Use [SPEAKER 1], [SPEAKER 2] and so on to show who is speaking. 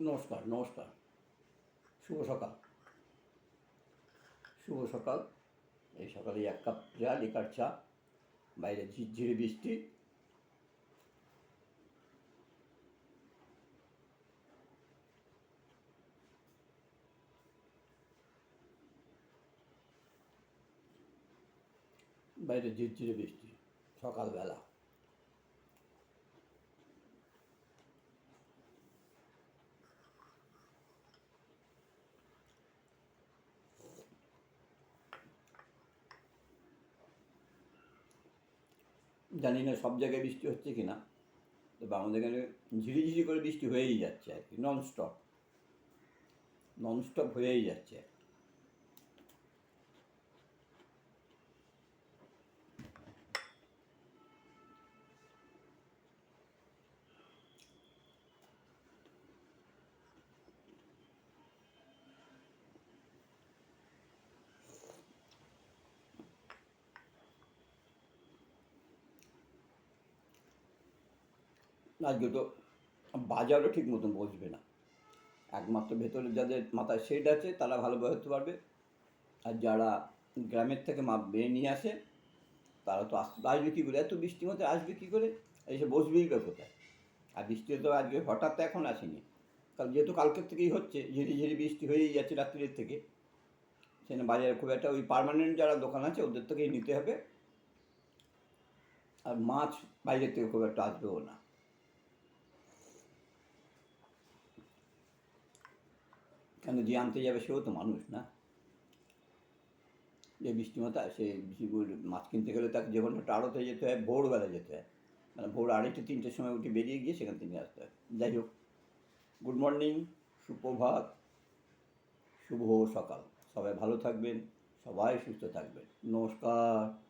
[SPEAKER 1] নমস্কার নমস্কার। শুভ সকাল। শুভ সকাল। এই সকালে এক কাপ চা, লিকার চা, বাইরে ঝিরঝিরে বৃষ্টি। বাইরে ঝিরঝিরে বৃষ্টি, সকালবেলা। জানি না সব জায়গায় বৃষ্টি হচ্ছে কি না তবে আমাদের এখানে ঝিরিঝিরি করে বৃষ্টি হয়েই যাচ্ছে আর কি ননস্টপ ননস্টপ হয়েই যাচ্ছে আজকে তো বাজারও ঠিক মতন বসবে না। একমাত্র ভেতরে যাদের মাথায় শেড আছে, তারা ভালোভাবে হতে পারবে। আর যারা গ্রামের থেকে মাপ বেয়ে নিয়ে আসে, তারা তো আসতে আসবে কী করে? এত বৃষ্টির মধ্যে আসবে কী করে? এসে বসবেই বা কোথায়? আর বৃষ্টি তো আজকে হঠাৎ এখন আসেনি। কারণ যেহেতু কালকের থেকেই হচ্ছে, ঝিরি ঝিরি বৃষ্টি হয়েই যাচ্ছে রাত্রির থেকে। সেখানে বাজারে খুব একটা ওই পার্মানেন্ট যারা দোকান আছে, ওদের থেকেই নিতে হবে। আর মাছ বাইরের থেকে খুব একটা আসবেও না। কেন যে আনতে যাবে সেও তো মানুষ না। যে বৃষ্টি মাথা, সে মাছ কিনতে গেলে তাকে যে একটা আড়তে যেতে হয়, ভোরবেলা যেতে হয়। মানে ভোর আড়াইটে, তিনটের সময় উঠে বেরিয়ে গিয়ে সেখান থেকে আসতে হয়। যাই হোক, গুড মর্নিং, সুপ্রভাত, শুভ সকাল। সবাই ভালো থাকবেন, সবাই সুস্থ থাকবেন। নমস্কার।